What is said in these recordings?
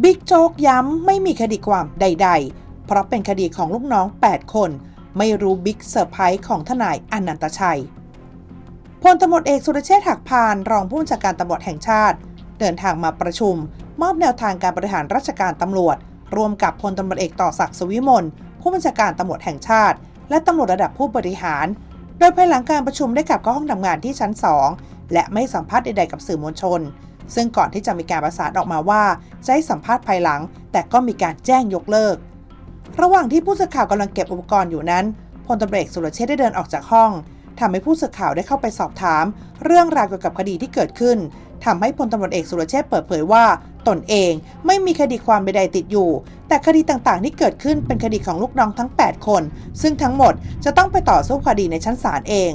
บิ๊กโจ๊กย้ำไม่มีคดีความใด ๆ เพราะเป็นคดีของลูกน้อง 8 คน ไม่รู้บิ๊กเซอร์ไพรส์ของทนายอนันตชัยพลตำรวจเอกสุรเชษฐ์หักพานรองผู้บัญชาการตำรวจแห่งชาติ เดินทางมาประชุม มอบแนวทางการบริหารราชการตำรวจรวมกับพลตำรวจเอกต่อศักดิ์สวิมลผู้บัญชาการตำรวจแห่งชาติ และตำรวจระดับผู้บริหาร โดยภายหลังการประชุมได้กลับเข้าห้องทำงานที่ชั้น 2 และไม่สัมภาษณ์ใดๆกับสื่อมวลชน ซึ่งก่อนที่จะมีการประสานออกมาว่าจะให้สัมภาษณ์ภายหลัง แต่ก็มีการแจ้งยกเลิก ระหว่างที่ผู้สื่อข่าวกำลังเก็บอุปกรณ์อยู่นั้นพลตำรวจเอกสุรเชษได้เดินออกจากห้องทำให้ผู้สื่อข่าวได้เข้าไปสอบถาม เรื่องราวเกี่ยวกับคดีที่เกิดขึ้นทำให้พลตำรวจเอกสุรเชษเปิดเผยว่า ตนเองไม่มีคดีความใดๆติดอยู่ แต่คดีต่างๆที่เกิดขึ้นเป็นคดีของลูกน้องทั้ง 8 คน ซึ่งทั้งหมดจะต้องไปต่อสู้คดีในชั้นศาลเอง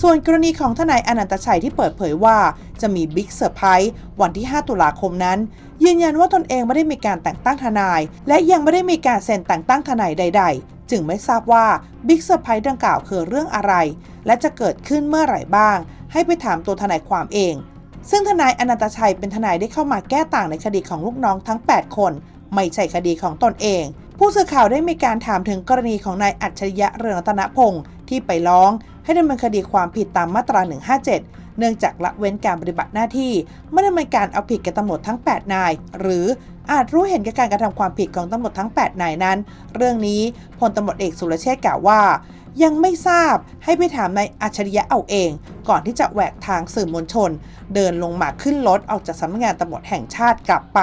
ส่วนกรณีของทนายอนันตชัยที่เปิดเผยว่าจะมีบิ๊กเซอร์ไพรส์วันที่ 5 ตุลาคมนั้น ยืนยันว่าตนเองไม่ได้มีการแต่งตั้งทนาย และยังไม่ได้มีการเซ็นแต่งตั้งทนายใด ๆ จึงไม่ทราบว่าบิ๊กเซอร์ไพรส์ดังกล่าวคือเรื่องอะไร และจะเกิดขึ้นเมื่อไหร่บ้าง ให้ไปถามตัวทนายความเอง ซึ่งทนายอนันตชัยเป็นทนายได้เข้ามาแก้ต่างในคดีของลูกน้องทั้ง 8 คน ไม่ใช่คดีของตนเองผู้สื่อข่าวได้มีการถามถึงกรณีของนายอัจฉริยะเรืองรัตนพงศ์ ที่ไปร้อง ให้ดำเนินคดีความผิดตามมาตรา 157 เนื่องจากละเว้นการปฏิบัติหน้าที่ ไม่ดำเนินการเอาผิดกับตำรวจทั้ง 8 นาย หรืออาจรู้เห็นกับการกระทำความผิดของตำรวจทั้ง 8 นายนั้น เรื่องนี้พลตำรวจเอกสุรเชษฐ์กล่าวว่า ยังไม่ทราบให้ไปถามนายอัจฉริยะเอาเอง ก่อนที่จะแหวกทางสื่อมวลชน เดินลงมาขึ้นรถออกจากสำนักงานตำรวจแห่งชาติกลับไป